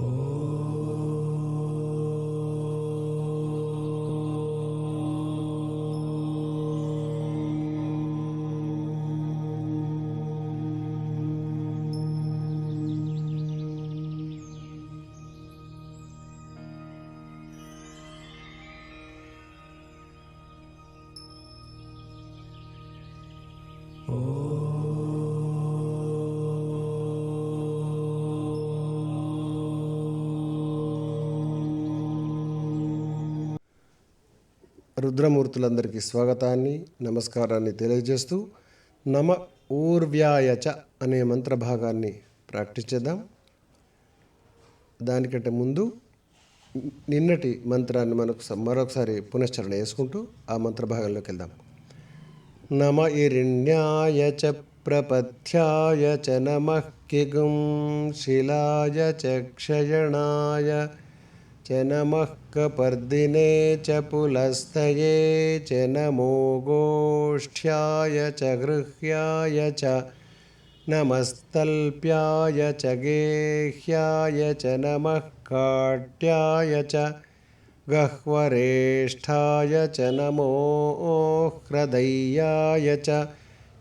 Oh. రుద్రమూర్తులందరికీ స్వాగతాన్ని నమస్కారాన్ని తెలియజేస్తూ నమ ఊర్వ్యాయచ అనే మంత్ర భాగాన్ని ప్రాక్టీస్ చేద్దాం దానికంటే ముందు నిన్నటి మంత్రాన్ని మనకు మరొకసారి పునశ్చరణ చేసుకుంటూ ఆ మంత్ర భాగంలోకి వెళ్దాం. నమ ఇరిణ్యాయ చ ప్రపథ్యాయ చ నమ కిగుం శిలాయ చ క్షయణాయ च नमः कपर्दिने च पुलस्थये च नमो गोष्ठ्याय च गृह्याय च नमस्तल्प्याय च गेह्याय च नमः काट्याय च गह्वरेष्ठाय च नमो ह्रदय्याय च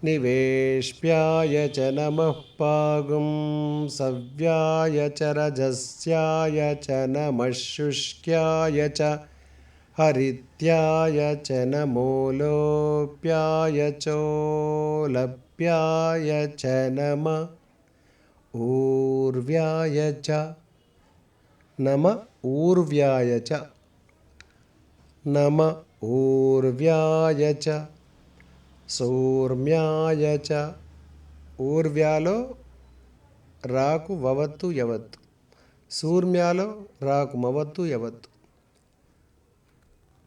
निवेश्प्याय च नमः पागुं सव्याय च रजस्याय च नमः शुष्क्याय च हरित्याय च नमो लोप्याय चोलप्याय च नम ऊर्व्याय च नम ऊर्व्याय च नम ऊर्व्याय च సౌర్మ్యాయ చ. ఊర్వ్యాలో రాకు వవత్తు యవత్తు సూర్మ్యాలో రాకు మవత్తు యవత్తు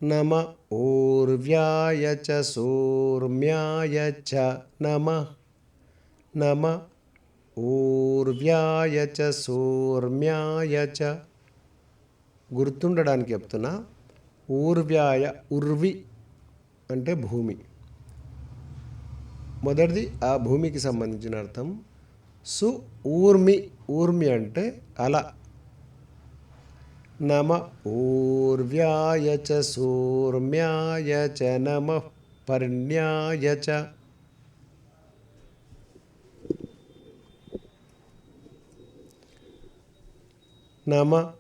నమ ఊర్వ్యాయ చ సూర్మ్యాయ చ నమ. నమ ఊర్వ్యాయ చ సూర్మ్యాయ చ. గుర్తుండడానికి చెప్తున్నా ఊర్వ్యాయ ఉర్వి అంటే భూమి. మొదటిది ఆ భూమికి సంబంధించిన అర్థం. సు ఊర్మి ఊర్మి అంటే అల. నమ ఊర్వ్యాయ చ సూర్మ్యాయ చ నమ పర్ణ్యాయ చ. నమ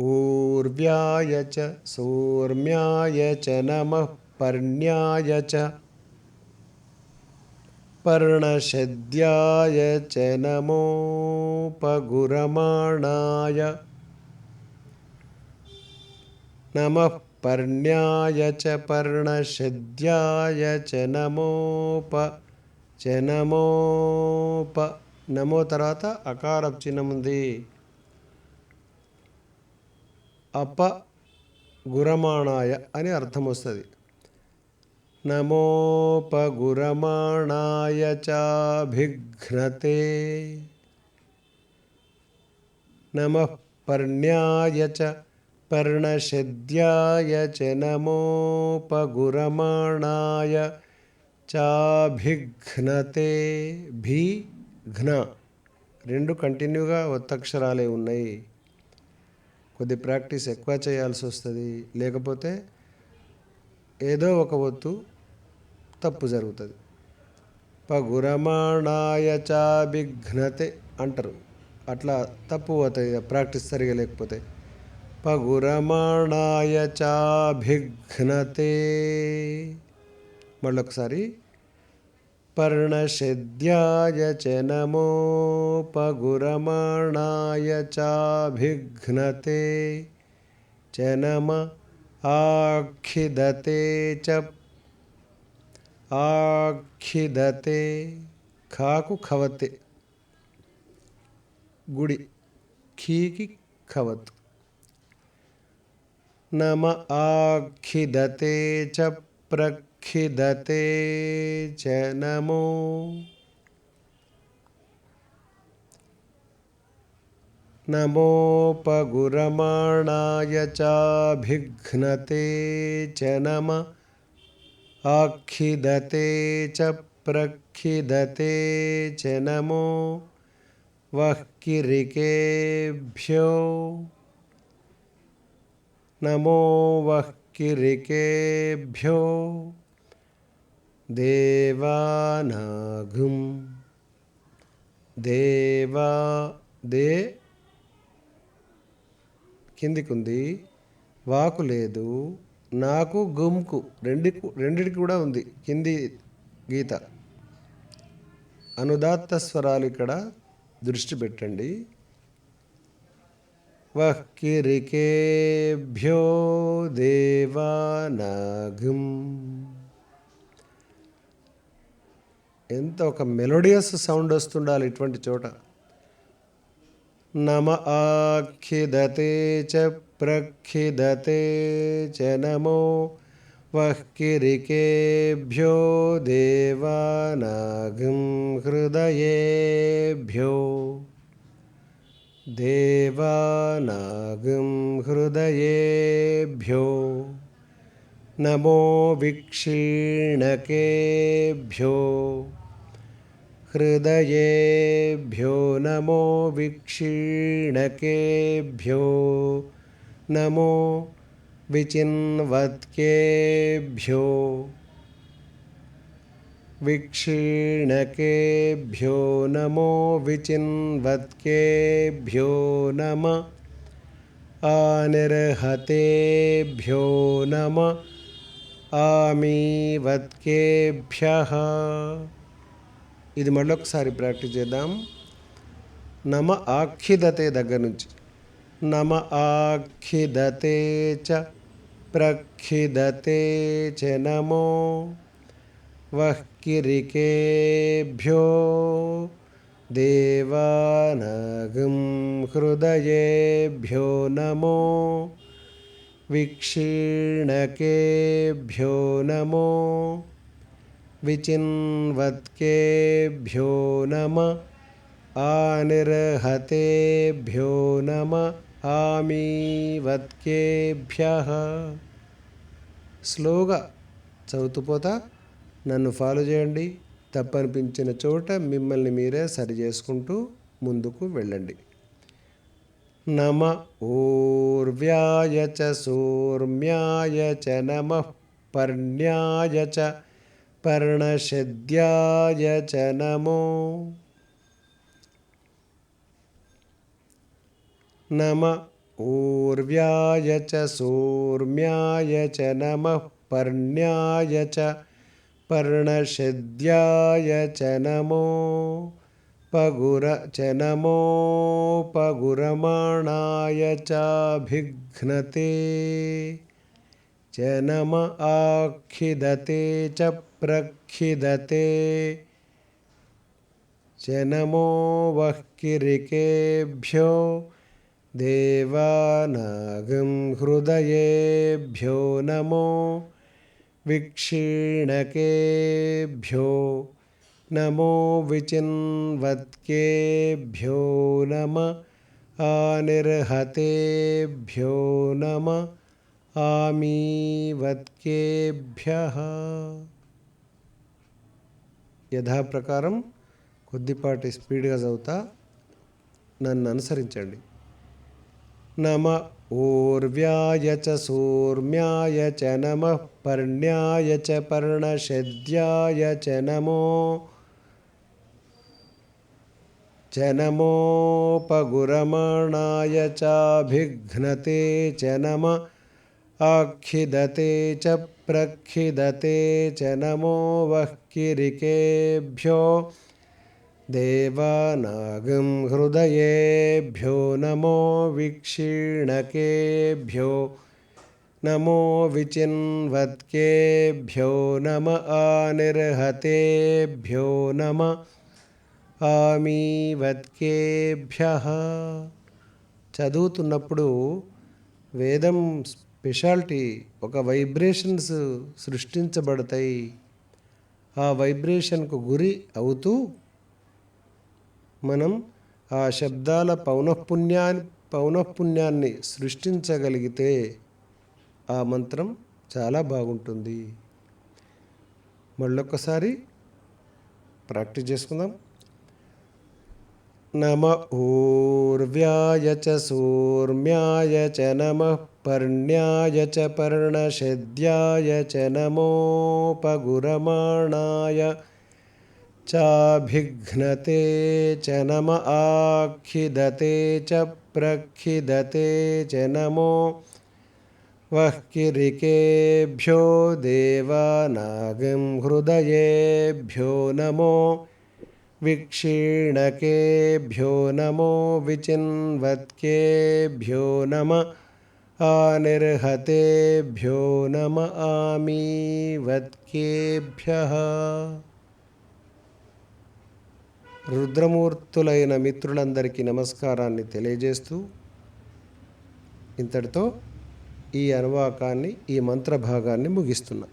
ఊర్వ్యాయ చ సూర్మ్యాయ చ నమ పర్ణ్యాయ చ. पर्णशद्याय च नमोपगुरमाणाय नमः पर्ण्याय च पर्णशद्याय च నమోప చ నమోప నమో తర్వాత అకార చిహ్నం ఉంది అప గురమాణాయ అని అర్థం వస్తుంది నమోపగురమాణాయ చాభిఘ్నతే నమ పర్ణ్యాయ చ పర్ణశద్యాయ చ నమోపగురమాణాయ చాభిఘ్నతే భీ ఘ్న రెండు కంటిన్యూగా ఒత్తక్షరాలే ఉన్నాయి. కొద్ది ప్రాక్టీస్ ఎక్కువ చేయాల్సి వస్తుంది. లేకపోతే ఏదో ఒక ఒత్తు తప్పు జరుగుతుంది పగురమాణాయ చాభిఘ్నతే అంటారు అట్లా తప్పు అవుతాయి ప్రాక్టీస్ సరిగా లేకపోతే పగురమాణాయ చాభిఘ్నతే మళ్ళొకసారి పర్ణశ్యాయ చ నమో పగురమాణాయ చాభిఘ్నతే చ నమ ఆఖిదతే చ आखिदते खाकु खवते। गुड़ी खी की खवत। नम आखिदते च प्रखिदते च नमो। नमोपगुरमाणाय चाभिघ्नते च नमः। आखिदते च प्रखिदते च नमो वः किरिकेभ्यो नमो वः किरिकेभ्यो देवानागुं దేవా దే కిందికుంది వాకు లేదు నాకు గుమ్కు రెండి రెండిటికి కూడా ఉంది. కింది గీత. అనుదాత్త స్వరాలు ఇక్కడ దృష్టి పెట్టండి. వః కిరికేభ్యో దేవానాగం ఎంత ఒక మెలోడియస్ సౌండ్ వస్తుండాలి ఇటువంటి చోట. नम आखिदते च प्रखिदते च नमो वह किरिकेभ्यो देवानाघं हृदयेभ्यो। देवानागं हृदयेभ्यो। नमो विक्षीणकेभ्यो। हृदयेभ्यो नमो वीक्षीणकेभ्यो नमो विचिन्वत्केभ्यो वीक्षीणकेभ्यो नमो विचिन्वत्केभ्यो नम आनिर्हतेभ्यो नम आमीवत्केभ्यः ఇది మళ్ళీ ఒకసారి ప్రాక్టీస్ చేద్దాం. నమ ఆఖిదతే దగ్గర నుంచి. నమ ఆఖిదతే చ ప్రఖిదతే చ నమో వహ్కిరికేభ్యో దేవానగం హృదయేభ్యో నమో వీక్షీణకేభ్యో నమో విచిన్వత్కేభ్యో నమ ఆనిర్హతేభ్యో నమ ఆమీవత్కేభ్య స్లోగా చదువుతుపోతా నన్ను ఫాలో చేయండి. తప్పనిపించిన చోట మిమ్మల్ని మీరే సరి చేసుకుంటూ ముందుకు వెళ్ళండి. నమ ఊర్వ్యాయ చ సూర్మ్యాయ చ నమ పర్ణ్యాయ చ पर्णष॒द्याय च नमो। नम ऊर्व्याय च सूर्म्याय च नमः पर्ण्याय च पर्णषिद्याय च नमो। पगुर च नमो पगुरमाणाय चाभिघ्नते। च नम आखिदते च प्रखिदते। च नमो वः किरिकेभ्यो देवानागं हृदयेभ्यो नमो विक्षीणकेभ्यो नमो विचिन्वत्केभ्यो नम आनिर्हतेभ्यो नम ఆమీవత్కేభ్యః యథాప్రకారం కొద్దిపాటి స్పీడ్గా చదువుతా నన్ను అనుసరించండి నమ ఊర్వ్యాయ చ సూర్మ్యాయ చ నమ పర్ణ్యాయ చ పర్ణశద్యాయ చ నమో च नमोपगुरमाणाय चाभिघ्नते च नम आखिदते च प्रखिदते च नमो वः किरिकेभ्यो देवानागं हृदयेभ्यो नमो विक्षीणकेभ्यो नमो विचिन्वत्केभ्यो नम आनिर्हतेभ्यो नम ఆమీవత్కేభ్య చదువుతున్నప్పుడు వేదం స్పెషాలిటీ ఒక వైబ్రేషన్స్ సృష్టించబడతాయి. ఆ వైబ్రేషన్కు గురి అవుతూ మనం ఆ శబ్దాల పౌనఃపుణ్యాన్ని పౌనఃపుణ్యాన్ని సృష్టించగలిగితే ఆ మంత్రం చాలా బాగుంటుంది. మళ్ళొక్కసారి ప్రాక్టీస్ చేసుకుందాం. नम ऊर्व्याय च सूर्म्याय च नमः पर्ण्याय च पर्णशद्याय च नमोपगुरमाणाय चाभिघ्नते च नम आखिदते च प्रखिदते च नमो वह्किरिकेभ्यो देवानागं हृदयेभ्यो नमो विक्षीणकेभ्यो नमो विचिन्वत्केभ्यो नम आनिर्हतेभ्यो नम आमीवत्केभ्यः రుద్రమూర్తులైన మిత్రులందరికీ నమస్కారాన్ని తెలియజేస్తూ ఇంతటితో ఈ అనువాకాన్ని ఈ మంత్ర భాగాన్ని ముగిస్తున్నా